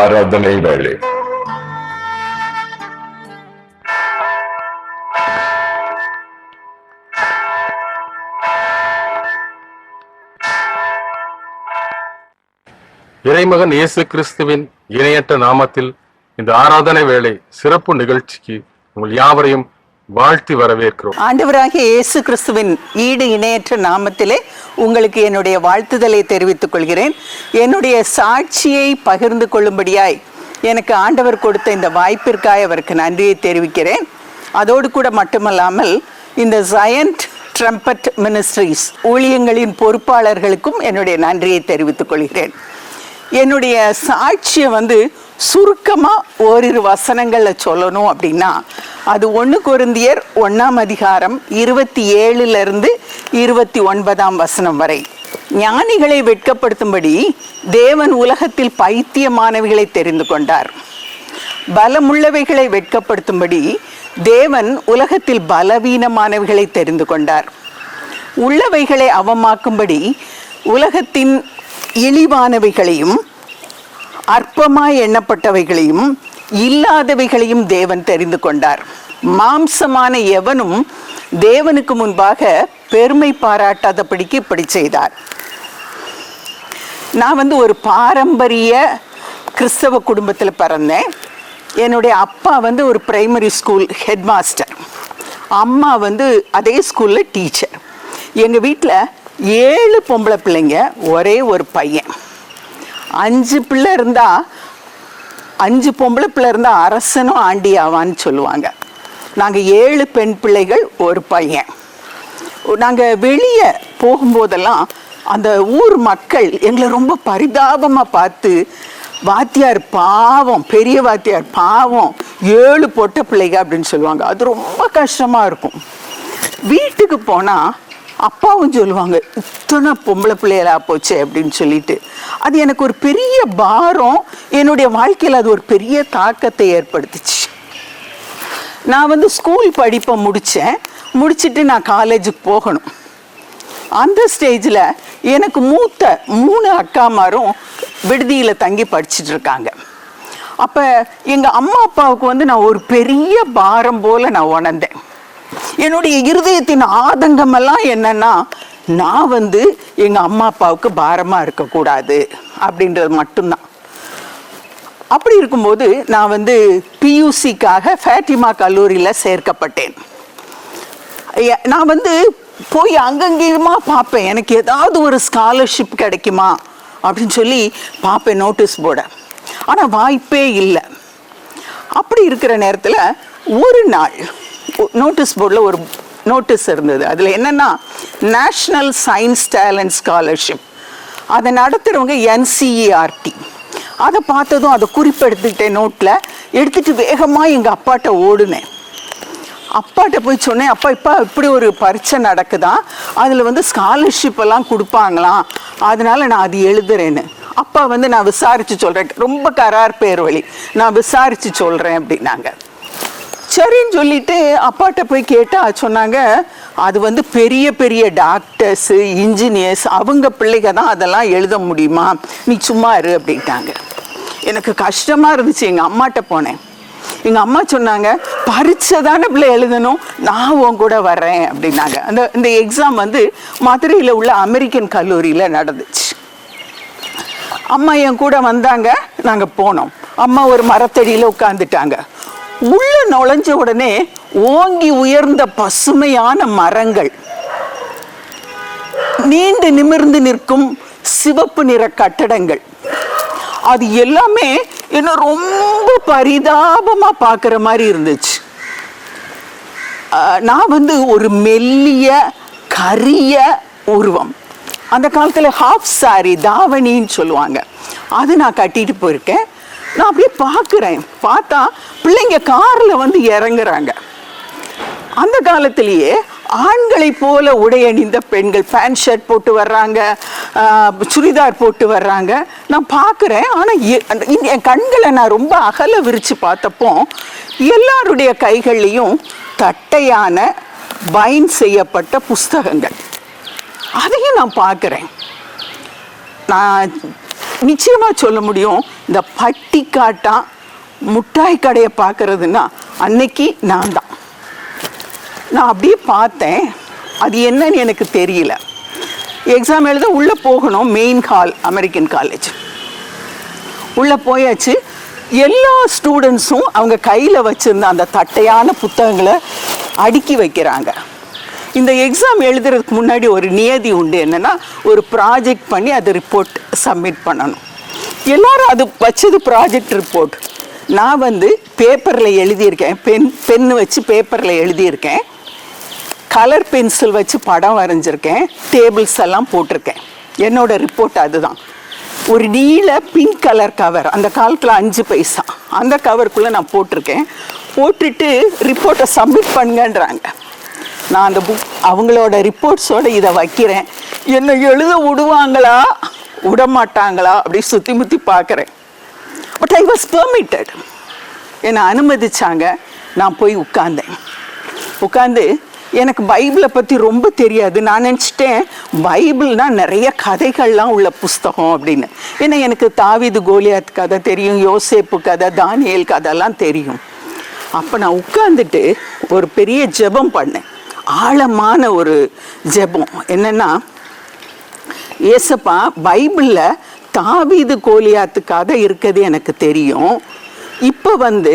ஆராதனை வேளை. இறைமகன் இயேசு கிறிஸ்துவின் இணையற்ற நாமத்தில் இந்த ஆராதனை வேளை சிறப்பு நிகழ்ச்சிக்கு உங்கள் யாவரையும் வாழ்த்தி வரவேற்கிறோம். ஆண்டவராகிய இயேசு கிறிஸ்துவின் ஈடு இணையற்ற நாமத்திலே உங்களுக்கு என்னுடைய வாழ்த்துதலை தெரிவித்துக் கொள்கிறேன். என்னுடைய சாட்சியை பகிர்ந்து கொள்ளும்படியாய் எனக்கு ஆண்டவர் கொடுத்த இந்த வாய்ப்பிற்காக அவருக்கு நன்றியை தெரிவிக்கிறேன். அதோடு கூட மட்டுமல்லாமல் இந்த ஜயண்ட் ட்ரம்பட் மினிஸ்ட்ரீஸ் ஊழியங்களின் பொறுப்பாளர்களுக்கும் என்னுடைய நன்றியை தெரிவித்துக் கொள்கிறேன். என்னுடைய சாட்சியை வந்து சுருக்கமாக ஓரிரு வசனங்களில் சொல்லணும் அப்படின்னா அது ஒன்று குருந்தியர் ஒன்றாம் அதிகாரம் இருபத்தி ஏழுலேருந்து இருபத்தி ஒன்பதாம் வசனம் வரை. ஞானிகளை வெட்கப்படுத்தும்படி தேவன் உலகத்தில் பைத்தியமானவைகளை தெரிந்து கொண்டார். பலமுள்ளவைகளை வெட்கப்படுத்தும்படி தேவன் உலகத்தில் பலவீனமானவைகளை தெரிந்து கொண்டார். உள்ளவைகளை அவமாக்கும்படி உலகத்தின் இழிவானவைகளையும் அற்பமாய் எண்ணப்பட்டவைகளையும் இல்லாதவைகளையும் தேவன் தெரிந்து கொண்டார். மாம்சமான எவனும் தேவனுக்கு முன்பாக பெருமை பாராட்டாதபடிக்கு இப்படி செய்தார். நான் வந்து ஒரு பாரம்பரிய கிறிஸ்தவ குடும்பத்தில் பிறந்தேன். என்னுடைய அப்பா வந்து ஒரு பிரைமரி ஸ்கூல் ஹெட் மாஸ்டர் அம்மா வந்து அதே ஸ்கூலில் டீச்சர் எங்கள் வீட்டில் ஏழு பொம்பளை பிள்ளைங்க ஒரே ஒரு பையன். அஞ்சு பிள்ளை இருந்தால் அஞ்சு பொம்பளை பிள்ளை இருந்தால் அரசனும் ஆண்டி ஆவான்னு சொல்லுவாங்க. நாங்கள் ஏழு பெண் பிள்ளைகள் ஒரு பையன். நாங்கள் வெளியே போகும்போதெல்லாம் அந்த ஊர் மக்கள் எங்களை ரொம்ப பரிதாபமாக பார்த்து வாத்தியார் பாவம் பெரிய வாத்தியார் பாவம் ஏழு பொட்ட பிள்ளைங்க அப்படின்னு சொல்லுவாங்க. அது ரொம்ப கஷ்டமாக இருக்கும். வீட்டுக்கு போனால் அப்பாவும் சொல்லுவாங்க இத்தனை பொம்பளை பிள்ளைகளா போச்சு அப்படின்னு சொல்லிட்டு. அது எனக்கு ஒரு பெரிய பாரம். என்னுடைய வாழ்க்கையில் அது ஒரு பெரிய தாக்கத்தை ஏற்படுத்துச்சு. நான் வந்து ஸ்கூல் படிப்பை முடித்தேன் முடிச்சுட்டு நான் காலேஜுக்கு போகணும். அந்த ஸ்டேஜில் எனக்கு மூத்த மூணு அக்காமாரும் விடுதியில் தங்கி படிச்சுட்டு இருக்காங்க. அப்போ எங்கள் அம்மா அப்பாவுக்கு வந்து நான் ஒரு பெரிய பாரம் போல் நான் உணர்ந்தேன். என்னுடைய இருதயத்தின் ஆதங்கமெல்லாம் என்னன்னா நான் வந்து எங்கள் அம்மா அப்பாவுக்கு பாரமாக இருக்கக்கூடாது அப்படின்றது மட்டும்தான். அப்படி இருக்கும்போது நான் வந்து பியூசிக்காக ஃபேட்டிமா கல்லூரியில் சேர்க்கப்பட்டேன். நான் வந்து போய் அங்கங்கேயுமா பார்ப்பேன். எனக்கு ஏதாவது ஒரு ஸ்காலர்ஷிப் கிடைக்குமா அப்படின்னு சொல்லி பார்ப்பேன் நோட்டீஸ் போர்டை ஆனால் வாய்ப்பே இல்லை. அப்படி இருக்கிற நேரத்தில் ஒரு நாள் நோட்டீஸ் போர்டில் ஒரு நோட்டீஸ் இருந்தது. அதில் என்னென்னா நேஷ்னல் சயின்ஸ் டேலண்ட் ஸ்காலர்ஷிப் அதை நடத்துகிறவங்க என்சிஇஆர்டி அதை பார்த்ததும் அதை குறிப்பெடுத்துக்கிட்டேன் நோட்டில் எடுத்துகிட்டு வேகமாக எங்கள் அப்பாட்ட ஓடுனேன். அப்பாட்ட போய் சொன்னேன் அப்பா இப்போ இப்படி ஒரு பரீட்சை நடக்குதான் அதில் வந்து ஸ்காலர்ஷிப் எல்லாம் கொடுப்பாங்களாம். அதனால் நான் அது எழுதுறேன்னு. அப்பா வந்து நான் விசாரித்து சொல்கிறேன் ரொம்ப கரார் பேர் வழி. நான் விசாரித்து சொல்கிறேன் அப்படின்னாங்க. சரின்னு சொல்லிட்டு அப்பாட்ட போய் கேட்டால் சொன்னாங்க அது வந்து பெரிய பெரிய டாக்டர்ஸு இன்ஜினியர்ஸ் அவங்க பிள்ளைங்க தான் அதெல்லாம் எழுத முடியுமா? நீ சும்மா இரு அப்படின்ட்டாங்க. எனக்கு கஷ்டமாக இருந்துச்சு எங்கள் அம்மாட்ட போனேன். எங்கள் அம்மா சொன்னாங்க பரீட்சை தானே பிள்ளை எழுதணும் நான் உன் கூட வர்றேன் அப்படின்னாங்க. அந்த இந்த எக்ஸாம் வந்து மதுரையில் உள்ள அமெரிக்கன் கல்லூரியில் நடந்துச்சு. அம்மா என் கூட வந்தாங்க நாங்கள் போனோம். அம்மா ஒரு மரத்தடியில் உட்காந்துட்டாங்க உள்ள நுழைஞ்ச உடனே ஓங்கி உயர்ந்த பசுமையான மரங்கள். நீண்டு நிமிர்ந்து நிற்கும் சிவப்பு நிற கட்டடங்கள். அது எல்லாமே என்ன ரொம்ப பரிதாபமா பார்க்குற மாதிரி இருந்துச்சு. நான் வந்து ஒரு மெல்லிய கரிய உருவம். அந்த காலத்தில் ஹாஃப் சாரி தாவணின்னு சொல்லுவாங்க. அது நான் கட்டிட்டு போயிருக்கேன். நான் அப்படியே பார்க்குறேன். பார்த்தா பிள்ளைங்க காரில் வந்து இறங்குறாங்க. அந்த காலத்திலேயே ஆண்களைப் போல உடை அணிந்த பெண்கள் பேண்ட் ஷர்ட் போட்டு வர்றாங்க சுடிதார் போட்டு வர்றாங்க. நான் பார்க்குறேன் ஆனால் என் கண்களை நான் ரொம்ப அகல விரித்து பார்த்தப்போ எல்லாருடைய கைகள்லையும் தட்டையான பைன் செய்யப்பட்ட புஸ்தகங்கள். அதையும் நான் பார்க்குறேன். நான் நிச்சயமாக சொல்ல முடியும். இந்த பட்டி காட்டா முட்டாய் கடையை பார்க்கறதுன்னா அன்னைக்கு நான் தான். நான் அப்படியே பார்த்தேன். அது என்னன்னு எனக்கு தெரியல. எக்ஸாம் எழுத உள்ளே போகணும் மெயின் ஹால் அமெரிக்கன் காலேஜ் உள்ளே போயாச்சு. எல்லா ஸ்டூடெண்ட்ஸும் அவங்க கையில் வச்சுருந்த அந்த தட்டையான புத்தகங்களை அடுக்கி வைக்கிறாங்க. இந்த எக்ஸாம் எழுதுறதுக்கு முன்னாடி ஒரு நியதி உண்டு. என்னென்னா ஒரு ப்ராஜெக்ட் பண்ணி அது ரிப்போர்ட் சப்மிட் பண்ணணும். எல்லாரும் அது வச்சது ப்ராஜெக்ட் ரிப்போர்ட் நான் வந்து பேப்பரில் எழுதியிருக்கேன். பென் பென் வச்சு பேப்பரில் எழுதியிருக்கேன். கலர் பென்சில் வச்சு படம் வரைஞ்சிருக்கேன். டேபிள்ஸ் எல்லாம் போட்டிருக்கேன். என்னோட ரிப்போர்ட் அதுதான். ஒரு நீல பிங்க் கலர் கவர் அந்த காலத்தில் அஞ்சு பைசா. அந்த கவருக்குள்ளே நான் போட்டிருக்கேன். போட்டுட்டு ரிப்போர்ட்டை சப்மிட் பண்ணுங்கன்றாங்க. நான் அந்த புக் அவங்களோட ரிப்போர்ட்ஸோட இதை வைக்கிறேன். என்னை எழுத விடுவாங்களா? விட மாட்டாங்களா அப்படி சுற்றி முற்றி பார்க்குறேன். பட் ஐ வாஸ் பெர்மிட்டட் என்னை அனுமதிச்சாங்க. நான் போய் உட்கார்ந்தேன். உட்காந்து எனக்கு பைபிளை பற்றி ரொம்ப தெரியாது. நான் நினச்சிட்டேன் பைபிள்னால் நிறைய கதைகள்லாம் உள்ள புஸ்தகம் அப்படின்னு. ஏன்னா எனக்கு தாவிது கோலியாத் கதை தெரியும் யோசேப்பு கதை தானியல் கதைலாம் தெரியும். அப்போ நான் உட்காந்துட்டு ஒரு பெரிய ஜெபம் பண்ணேன். ஆழமான ஒரு ஜெபம். என்னன்னா ஏசப்பா பைபிளில் தாவீது கோலியாத்து கதை இருக்கிறது எனக்கு தெரியும். இப்போ வந்து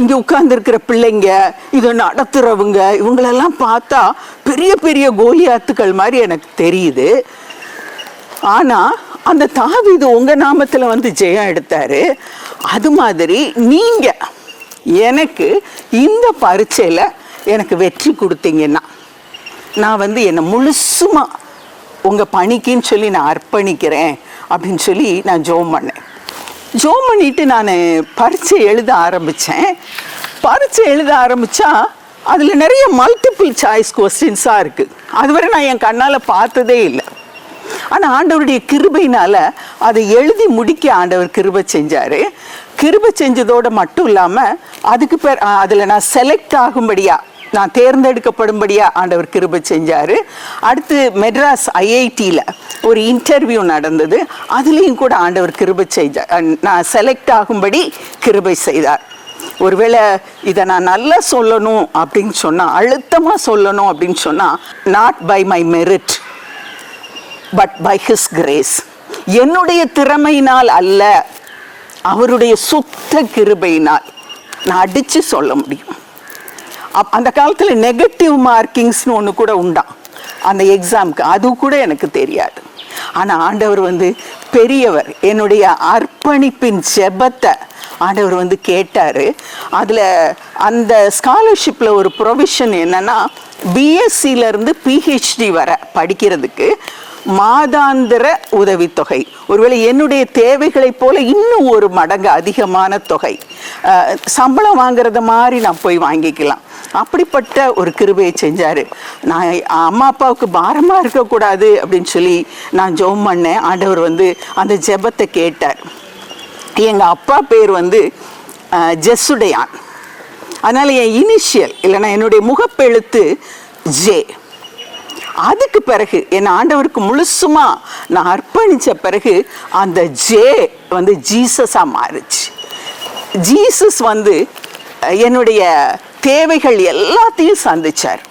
இங்கே உட்கார்ந்துருக்கிற பிள்ளைங்க இதை நடத்துகிறவங்க இவங்களெல்லாம் பார்த்தா பெரிய பெரிய கோலியாத்துக்கள் மாதிரி எனக்கு தெரியுது. ஆனால் அந்த தாவீது உங்கள் நாமத்தில் வந்து ஜெயம் எடுத்தார். அது மாதிரி நீங்கள் எனக்கு இந்த பரீட்சையில் எனக்கு வெற்றி கொடுத்தீங்கன்னா நான் வந்து என்னை முழுசுமா உங்கள் பணிக்குன்னு சொல்லி நான் அர்ப்பணிக்கிறேன் அப்படின்னு சொல்லி நான் ஜோம் பண்ணேன். ஜோம் பண்ணிட்டு நான் பரீட்சை எழுத ஆரம்பித்தேன் பரீட்சை எழுத ஆரம்பித்தா அதில் நிறைய மல்டிபிள் சாய்ஸ் கொஸ்டின்ஸாக இருக்குது அதுவரை நான் என் கண்ணால் பார்த்ததே இல்லை. ஆனால் ஆண்டவருடைய கிருபையினால் அதை எழுதி முடிக்க ஆண்டவர் கிருபை செஞ்சார். கிருபை செஞ்சதோடு மட்டும் இல்லாமல் அதுக்கு பேர் அதில் நான் செலக்ட் ஆகும்படியாக நான் தேர்ந்தெடுக்கப்படும்படியா ஆண்டவர் கிருபை செஞ்சார். அடுத்து மெட்ராஸ் ஐஐடியில் ஒரு இன்டர்வியூ நடந்தது. அதுலேயும் கூட ஆண்டவர் கிருபை செய்தார் நான் செலக்ட் ஆகும்படி கிருபை செய்தார். ஒருவேளை இதை நான் நல்லா சொல்லணும் அப்படின்னு சொன்னால் அழுத்தமாக சொல்லணும் அப்படின்னு சொன்னால் not by my merit but by his grace என்னுடைய திறமையினால் அல்ல அவருடைய சுத்த கிருபையினால் நான் அடித்து சொல்ல முடியும். அந்த காலத்தில் நெகட்டிவ் மார்க்கிங்ஸ்னு ஒன்று கூட உண்டாம் அந்த எக்ஸாம்க்கு அது கூட எனக்கு தெரியாது. ஆனால் ஆண்டவர் வந்து பெரியவர். என்னுடைய அர்ப்பணிப்பின் ஜெபத்தை ஆண்டவர் வந்து கேட்டார். அதில் அந்த ஸ்காலர்ஷிப்பில் ஒரு ப்ரொவிஷன் என்னன்னா பிஎஸ்சியிலேருந்து பிஹெச்டி வர படிக்கிறதுக்கு மாதாந்திர உதவித்தொகை. ஒருவேளை என்னுடைய தேவைகளைப் போல இன்னும் ஒரு மடங்கு அதிகமான தொகை. சம்பளம் வாங்குறத மாதிரி நான் போய் வாங்கிக்கலாம். அப்படிப்பட்ட ஒரு கிருபையை செஞ்சார். நான் அம்மா அப்பாவுக்கு பாரமாக இருக்கக்கூடாது அப்படின்னு சொல்லி நான் ஜெபம் பண்ணேன். ஆண்டவர் வந்து அந்த ஜெபத்தை கேட்டார். எங்கள் அப்பா பேர் வந்து அஹ், ஜெசுடையான். அதனால் என் இனிஷியல் இல்லைன்னா என்னுடைய முகப்பெழுத்து ஜே. அதுக்கு பிறகு என் ஆண்டவருக்கு முழுசுமா நான் அர்ப்பணிச்ச பிறகு அந்த ஜே வந்து ஜீசஸா மாறுச்சு. ஜீசஸ் வந்து என்னுடைய தேவைகள் எல்லாத்தையும் சந்திச்சார்.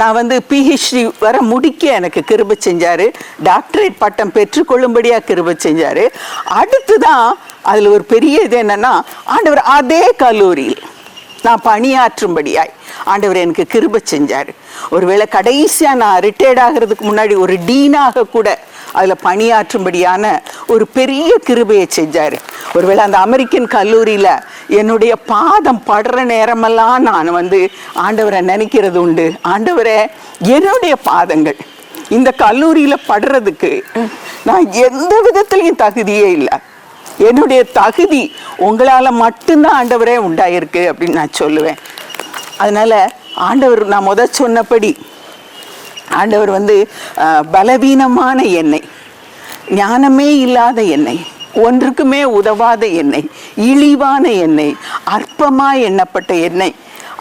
நான் வந்து பிஹெச்டி வர முடிக்க எனக்கு கிருபை செஞ்சார். டாக்டரேட் பட்டம் பெற்றுக்கொள்ளும்படியாக கிருபை செஞ்சார். அடுத்து தான் அதில் ஒரு பெரிய இது என்னென்னா ஆண்டவர் அதே கல்லூரியில் நான் பணியாற்றும்படியாய் ஆண்டவர் எனக்கு கிருபை செஞ்சார். ஒருவேளை கடைசியாக நான் ரிட்டையர்ட் ஆகிறதுக்கு முன்னாடி ஒரு டீனாக கூட அதில் பணியாற்றும்படியான ஒரு பெரிய கிருபையை செஞ்சார். ஒருவேளை அந்த அமெரிக்கன் கல்லூரியில் என்னுடைய பாதம் படுற நேரமெல்லாம் நான் வந்து ஆண்டவரை நினைக்கிறது உண்டு. ஆண்டவரே என்னுடைய பாதங்கள். இந்த கல்லூரியில் படுறதுக்கு நான் எந்த விதத்துலையும் தகுதியே இல்லை. என்னுடைய தகுதி உங்களால் மட்டும்தான் ஆண்டவரே உண்டாயிருக்கு அப்படின்னு நான் சொல்லுவேன். அதனால் ஆண்டவர் நான் முத சொன்னபடி ஆண்டவர் வந்து பலவீனமான எண்ணெய் ஞானமே இல்லாத எண்ணெய் ஒன்றுக்குமே உதவாத எண்ணெய் இழிவான எண்ணெய் அற்பமாக எண்ணப்பட்ட எண்ணெய்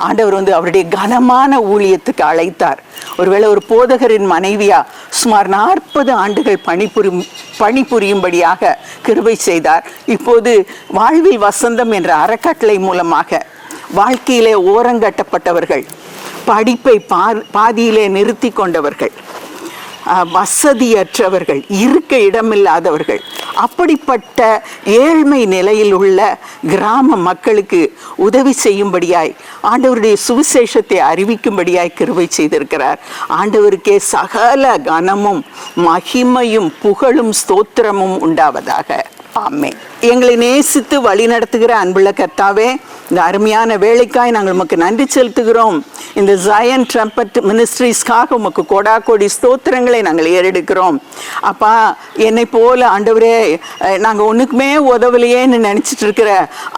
ஆண்டவர் வந்து அவருடைய கனமான ஊழியத்துக்கு அழைத்தார். ஒருவேளை ஒரு போதகரின் மனைவியாக சுமார் நாற்பது ஆண்டுகள் பணிபுரியும் பணிபுரியும்படியாக கிருபை செய்தார். இப்போது வாழ்வில் வசந்தம் என்ற அறக்கட்டளை மூலமாக வாழ்க்கையிலே ஓரங்கட்டப்பட்டவர்கள் படிப்பை பா பாதியிலே நிறுத்தி கொண்டவர்கள் வசதியற்றவர்கள் இருக்க இடமில்லாதவர்கள். அப்படிப்பட்ட ஏழ்மை நிலையில் உள்ள கிராம மக்களுக்கு உதவி செய்யும்படியாய் ஆண்டவருடைய சுவிசேஷத்தை அறிவிக்கும்படியாய் கிருவை செய்திருக்கிறார். ஆண்டவருக்கே சகல கனமும் மகிமையும் புகழும் ஸ்தோத்திரமும் உண்டாவதாக. ஆமே எங்களை நேசித்து வழி நடத்துகிற அன்புள்ள கர்த்தாவே இந்த அருமையான வேலைக்காய் நாங்கள் உமக்கு நன்றி செலுத்துகிறோம். இந்த ஜயன் ட்ரம்பட் மினிஸ்ட்ரிஸ்க்காக உமக்கு கொடா கோடி ஸ்தோத்திரங்களை நாங்கள் ஏறெடுக்கிறோம். அப்பா என்னை போல ஆண்டவரே நாங்கள் ஒன்றுக்குமே உதவலையேன்னு நினச்சிட்டு இருக்கிற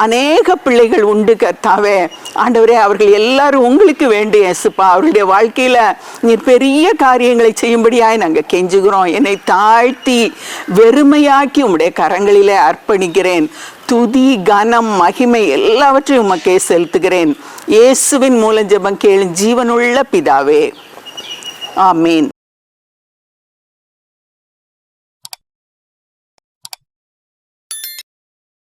அநேக பிள்ளைகள் உண்டு கர்த்தாவே. ஆண்டவரே அவர்கள் எல்லாரும் உங்களுக்கு வேண்டிய எசுப்பா அவருடைய வாழ்க்கையில் நீர் பெரிய காரியங்களை செய்யும்படியாய் நாங்கள் கெஞ்சுகிறோம். என்னை தாழ்த்தி வெறுமையாக்கி கரங்களில் கரங்களிலே அர்ப்பணிக்கிறேன் துதி கனம் மகிமை எல்லாவற்றையும் உமக்கே செலுத்துகிறேன். இயேசுவின் மூலம் ஜெபம் கேளு ஜீவனுள்ள பிதாவே. ஆமீன்.